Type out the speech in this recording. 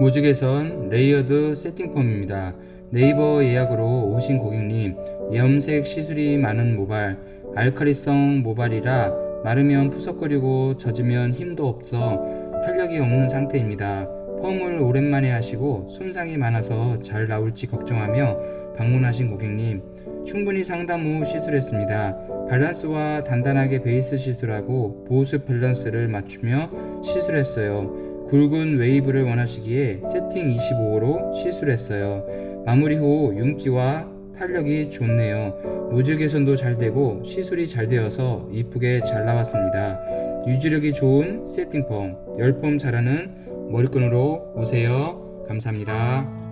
모직에선 레이어드 세팅펌입니다. 네이버 예약으로 오신 고객님, 염색 시술이 많은 모발, 알카리성 모발이라 마르면 푸석거리고 젖으면 힘도 없어 탄력이 없는 상태입니다. 펌을 오랜만에 하시고 손상이 많아서 잘 나올지 걱정하며 방문하신 고객님, 충분히 상담 후 시술했습니다. 밸런스와 단단하게 베이스 시술하고 보습 밸런스를 맞추며 시술했어요. 굵은 웨이브를 원하시기에 세팅 25호로 시술했어요. 마무리 후 윤기와 탄력이 좋네요. 모질 개선도 잘 되고 시술이 잘 되어서 이쁘게 잘 나왔습니다. 유지력이 좋은 세팅펌, 열펌 잘하는 머리끈으로 오세요. 감사합니다.